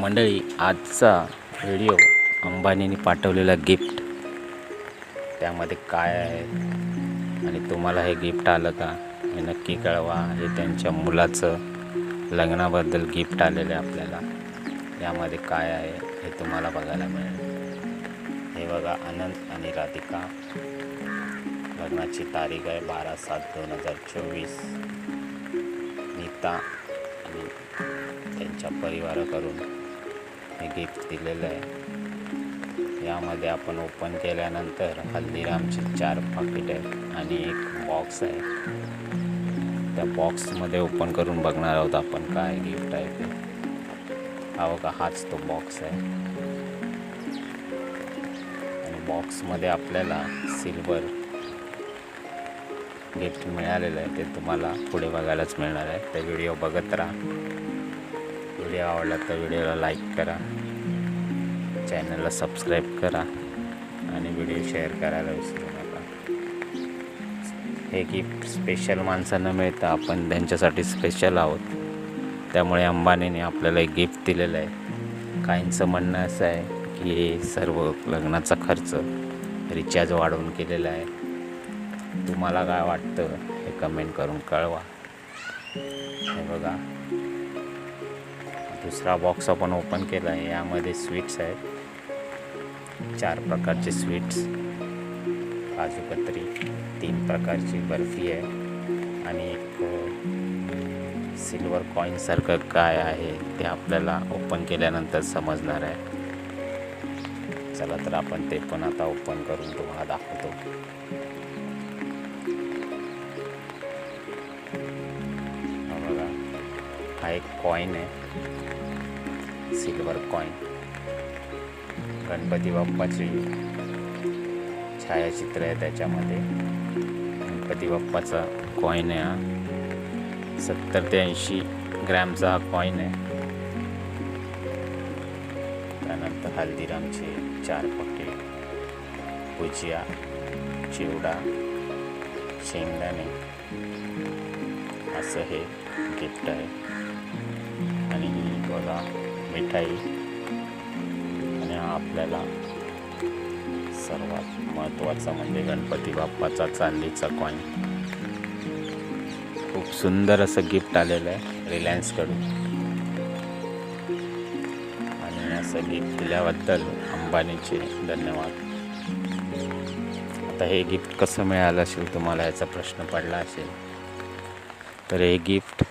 मंडळी आजचा व्हिडिओ अंबानीने पाठवलेला गिफ्ट त्यामध्ये काय आहे? आणि तुम्हाला हे गिफ्ट आलं का? हे नक्की कळवा. हे त्यांच्या मुलाचं लग्नाबद्दल गिफ्ट आलेलं आहे आपल्याला. यामध्ये काय आहे? हे तुम्हाला बघायला मिळेल. हे बघा आनंद आणि राधिका. लग्नाची तारीख आहे बारा सात दोन हजार चोवीस. नीता आणि त्यांच्या परिवाराकडून हे गिफ्ट दिलेलं आहे. यामध्ये आपण ओपन केल्यानंतर हल्दीरामचे चार पाकिट आहेत आणि एक बॉक्स आहे. त्या बॉक्समध्ये ओपन करून बघणार आहोत आपण काय गिफ्ट आहे ते. हा बघा हाच तो बॉक्स आहे. आणि बॉक्समध्ये आपल्याला सिल्वर गिफ्ट मिळालेलं आहे. ते तुम्हाला पुढे बघायलाच मिळणार आहे. ते व्हिडिओ बघत राहा. व्हिडिओ आवडला तर व्हिडिओला लाईक करा. चॅनलला सबस्क्राईब करा आणि व्हिडिओ शेअर करायला विसरू नका. हे गिफ्ट स्पेशल माणसांना मिळतं. आपण त्यांच्यासाठी स्पेशल आहोत. त्यामुळे अंबानीने आपल्याला एक गिफ्ट दिलेलं आहे. काहींचं म्हणणं असं आहे की हे सर्व लग्नाचा खर्च रिचार्ज वाढवून केलेला आहे. तुम्हाला काय वाटतं हे कमेंट करून कळवा. हे बघा. दुसरा बॉक्स आपण ओपन केला आहे. यामध्ये स्वीट्स आहेत. चार प्रकारचे स्वीट्स काजूकतरी तीन प्रकारची बर्फी आहे. आणि एक सिल्वर कॉईनसारखं काय आहे ते आपल्याला ओपन केल्यानंतर समजणार आहे. चला तर आपण ते पण आता ओपन करून तुम्हाला दाखवतो. हा एक कॉईन आहे. सिल्वर कॉईन गणपती बाप्पाची छायाचित्र आहे त्याच्यामध्ये. गणपती बाप्पाचा कॉईन आहे हा. सत्तर ते ऐंशी ग्रॅमचा हा कॉईन आहे. त्यानंतर हल्दीरामचे चार पकेट भुजिया चिवडा शेंगदाणे. असं हे गिफ्ट आहे. आणि बघा मिठाई. आणि हा आपल्याला सर्वात महत्त्वाचा म्हणजे गणपती बाप्पाचा चांदीचा कॉईन खूप सुंदर असं गिफ्ट आलेलं आहे रिलायन्सकडून आणि असं गिफ्ट दिल्याबद्दल अंबानीचे धन्यवाद. आता हे गिफ्ट कसं मिळालं असेल तुम्हाला याचा प्रश्न पडला असेल? तर हे गिफ्ट.